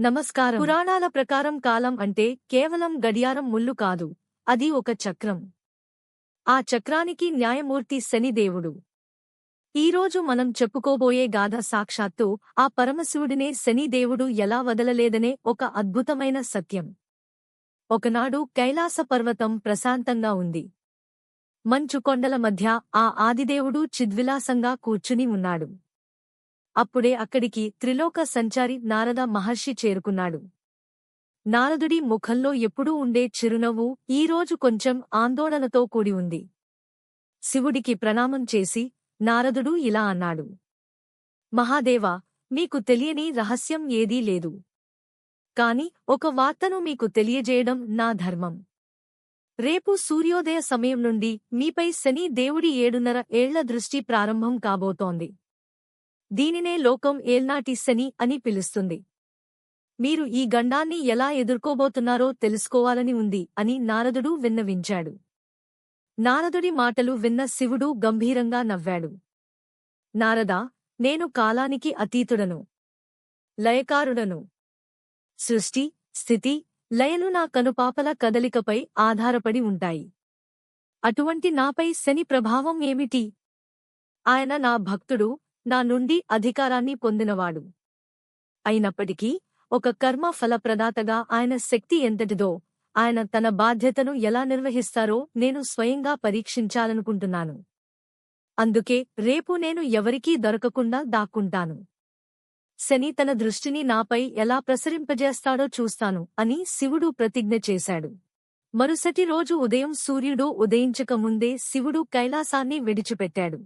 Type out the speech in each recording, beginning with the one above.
నమస్కారం. పురాణాల ప్రకారం కాలం అంటే కేవలం గడియారం ముళ్ళు కాదు. అది ఒక చక్రం. ఆ చక్రానికి న్యాయమూర్తి శనిదేవుడు. ఈరోజు మనం చెప్పుకోబోయే గాథ సాక్షాత్తు ఆ పరమశివుడినే శనిదేవుడు ఎలా వదలలేదనే ఒక అద్భుతమైన సత్యం. ఒకనాడు కైలాస పర్వతం ప్రశాంతంగా ఉంది. మంచు కొండల మధ్య ఆ ఆదిదేవుడు చిద్విలాసంగా కూర్చుని ఉన్నాడు. అప్పుడే అక్కడికి త్రిలోక సంచారి నారద మహర్షి చేరుకున్నాడు. నారదుడి ముఖంలో ఎప్పుడూ ఉండే చిరునవ్వు ఈరోజు కొంచెం ఆందోళనతో కూడి ఉంది. శివుడికి ప్రణామం చేసి నారదుడు ఇలా అన్నాడు. మహాదేవా మీకు తెలియని రహస్యం ఏదీ లేదు. కాని ఒక వార్తను మీకు తెలియజేయడం నా ధర్మం. రేపు సూర్యోదయ సమయం నుండి మీపై శని దేవుడి ఏడున్నర ఏళ్ళ దృష్టి ప్రారంభం కాబోతోంది. దీనినే లోకం ఏల్నాటి శని అని పిలుస్తుంది. మీరు ఈ గండాన్ని ఎలా ఎదుర్కోబోతున్నారో తెలుసుకోవాలని ఉంది అని నారదుడు విన్నవించాడు. నారదుడి మాటలు విన్న శివుడు గంభీరంగా నవ్వాడు. నారదా నేను కాలానికి అతీతుడను. లయకారుడను. సృష్టి స్థితి లయలు నా కనుపాపల కదలికపై ఆధారపడి ఉంటాయి. అటువంటి నాపై శని ప్రభావం ఏమిటి? ఆయన నా భక్తుడు నా నుండి అధికారాన్ని పొందినవాడు. అయినప్పటికీ ఒక కర్మ ఫలప్రదాతగా ఆయన శక్తి ఎంతటిదో ఆయన తన బాధ్యతను ఎలా నిర్వహిస్తారో నేను స్వయంగా పరీక్షించాలనుకుంటున్నాను. అందుకే రేపు నేను ఎవరికీ దొరకకుండా దాక్కుంటాను. శని తన దృష్టిని నాపై ఎలా ప్రసరింపజేస్తాడో చూస్తాను అని శివుడు ప్రతిజ్ఞ చేశాడు. మరుసటి రోజు ఉదయం సూర్యుడు ఉదయించకముందే శివుడు కైలాసాన్ని విడిచిపెట్టాడు.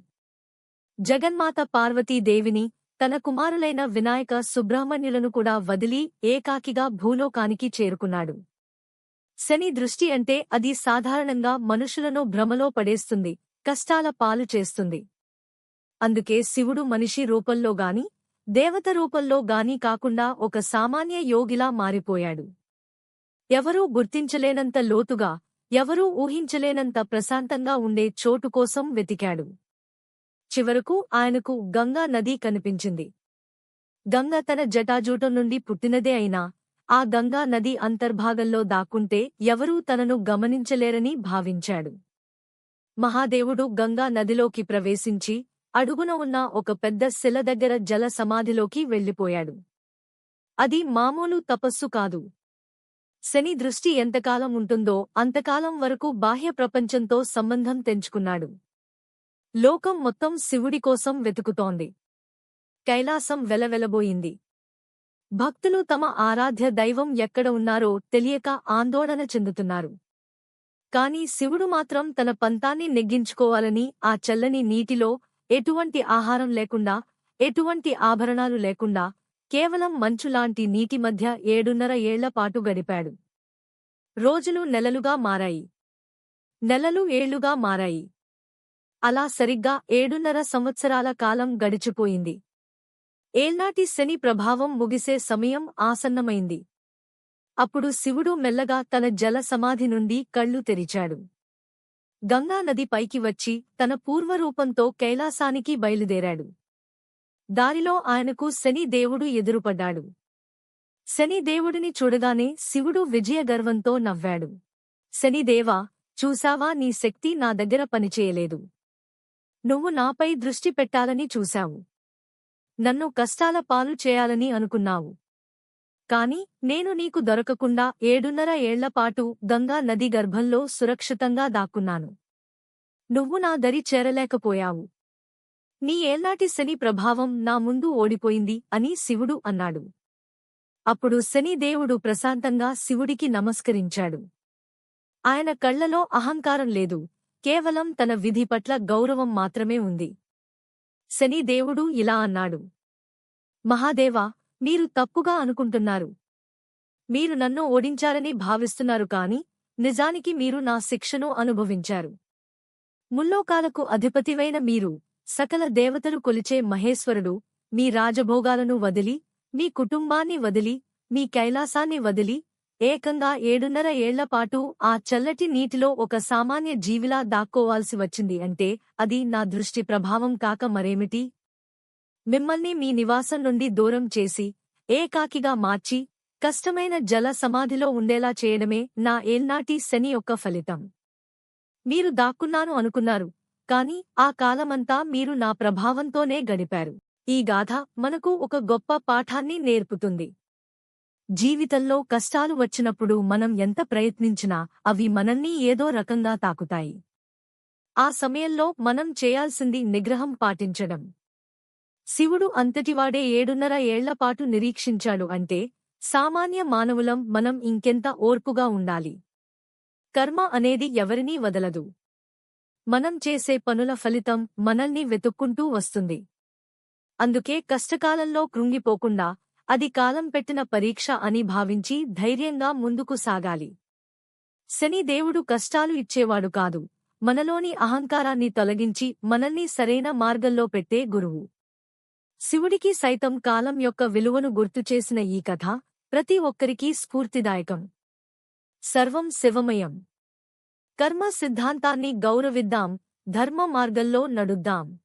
జగన్మాత పార్వతీదేవిని తన కుమారులైన వినాయక సుబ్రహ్మణ్యులను కూడా వదిలి ఏకాకిగా భూలోకానికి చేరుకున్నాడు. శని దృష్టి అంటే అది సాధారణంగా మనుషులను భ్రమలో పడేస్తుంది కష్టాల పాలు చేస్తుంది. అందుకే శివుడు మనిషి రూపంలో గాని దేవత రూపంలో గాని కాకుండా ఒక సామాన్య యోగిలా మారిపోయాడు. ఎవరూ గుర్తించలేనంత లోతుగా ఎవరూ ఊహించలేనంత ప్రశాంతంగా ఉండే చోటు కోసం వెతికాడు. చివరకు ఆయనకు గంగా నది కనిపించింది. గంగ తన జటాజూటం నుండి పుట్టినదే అయినా ఆ గంగా నది అంతర్భాగంలో దాక్కుంటే ఎవరూ తనను గమనించలేరని భావించాడు. మహాదేవుడు గంగా నదిలోకి ప్రవేశించి అడుగున ఉన్న ఒక పెద్ద శిల దగ్గర జల సమాధిలోకి వెళ్ళిపోయాడు. అది మామూలు తపస్సు కాదు. శని దృష్టి ఎంతకాలం ఉంటుందో అంతకాలం వరకు బాహ్య ప్రపంచంతో సంబంధం తెంచుకున్నాడు. లోకం మొత్తం శివుడి కోసం వెతుకుతోంది. కైలాసం వెలవెలబోయింది. భక్తులు తమ ఆరాధ్య దైవం ఎక్కడ ఉన్నారో తెలియక ఆందోళన చెందుతున్నారు. కాని శివుడు మాత్రం తన పంతాన్ని నెగ్గించుకోవాలని ఆ చల్లని నీటిలో ఎటువంటి ఆహారం లేకుండా ఎటువంటి ఆభరణాలు లేకుండా కేవలం మంచులాంటి నీటి మధ్య ఏడున్నర ఏళ్ళపాటు గడిపాడు. రోజులు నెలలుగా మారాయి. నెలలు ఏళ్ళుగా మారాయి. అలా సరిగ్గా ఏడున్నర సంవత్సరాల కాలం గడిచిపోయింది. ఏల్నాటి శని ప్రభావం ముగిసే సమయం ఆసన్నమైంది. అప్పుడు శివుడు మెల్లగా తన జల సమాధి నుండి కళ్ళు తెరిచాడు. గంగానది పైకి వచ్చి తన పూర్వరూపంతో కైలాసానికి బయలుదేరాడు. దారిలో ఆయనకు శని దేవుడు ఎదురుపడ్డాడు. శని దేవుడిని చూడగానే శివుడు విజయగర్వంతో నవ్వాడు. శనిదేవా చూశావా నీ శక్తి నా దగ్గర పనిచేయలేదు. నువ్వు నాపై దృష్టి పెట్టాలని చూశావు. నన్ను కష్టాల పాలు చేయాలని అనుకున్నావు. కాని నేను నీకు దొరకకుండా ఏడున్నర ఏళ్ళపాటు గంగా నది గర్భంలో సురక్షితంగా దాక్కున్నాను. నువ్వు నా దరి చేరలేకపోయావు. నీ ఏళ్నాటి శని ప్రభావం నా ముందు ఓడిపోయింది అని శివుడు అన్నాడు. అప్పుడు శనిదేవుడు ప్రశాంతంగా శివుడికి నమస్కరించాడు. ఆయన కళ్ళలో అహంకారం లేదు. కేవలం తన విధి పట్ల గౌరవం మాత్రమే ఉంది. శనిదేవుడు ఇలా అన్నాడు. మహాదేవా మీరు తప్పుగా అనుకుంటున్నారు. మీరు నన్ను ఓడించారని భావిస్తున్నారు కాని నిజానికి మీరు నా శిక్షను అనుభవించారు. ముల్లోకాలకు అధిపతివైన మీరు సకల దేవతలు కొలిచే మహేశ్వరుడు మీ రాజభోగాలను వదిలి మీ కుటుంబాన్ని వదిలి మీ కైలాసాన్ని వదిలి ఏకంగా ఏడున్నర ఏళ్ళపాటు ఆ చల్లటి నీటిలో ఒక సామాన్య జీవిలా దాక్కోవాల్సి వచ్చింది అంటే అది నా దృష్టి ప్రభావం కాక మరేమిటి? మిమ్మల్ని మీ నివాసం నుండి దూరం చేసి ఏకాకిగా మార్చి కష్టమైన జల సమాధిలో ఉండేలా చేయడమే నా ఏల్నాటి శని యొక్క ఫలితం. మీరు దాక్కున్నాను అనుకున్నారు కాని ఆ కాలమంతా మీరు నా ప్రభావంతోనే గడిపారు. ఈ గాథ మనకు ఒక గొప్ప పాఠాన్ని నేర్పుతుంది. జీవితంలో కష్టాలు వచ్చినప్పుడు మనం ఎంత ప్రయత్నించినా అవి మనల్ని ఏదో రకంగా తాకుతాయి. ఆ సమయంలో మనం చేయాల్సింది నిగ్రహం పాటించడం. శివుడు అంతటివాడే ఏడున్నర ఏళ్ళపాటు నిరీక్షించాడు అంటే సామాన్య మానవులం మనం ఇంకెంత ఓర్పుగా ఉండాలి? కర్మ అనేది ఎవరినీ వదలదు. మనం చేసే పనుల ఫలితం మనల్ని వెతుక్కుంటూ వస్తుంది. అందుకే కష్టకాలంలో కృంగిపోకుండా అది కాలం పెట్టిన పరీక్ష అని భావించి ధైర్యంగా ముందుకు సాగాలి. శని దేవుడు కష్టాలు ఇచ్చేవాడు కాదు. మనలోని అహంకారాన్ని తొలగించి మనల్ని సరైన మార్గంలో పెట్టే గురువు. శివుడికి సైతం కాలం యొక్క విలువను గుర్తుచేసిన ఈ కథ ప్రతి ఒక్కరికీ స్ఫూర్తిదాయకం. సర్వం శివమయం. కర్మ సిద్ధాంతాన్ని గౌరవిద్దాం ధర్మ మార్గంలో నడుద్దాం.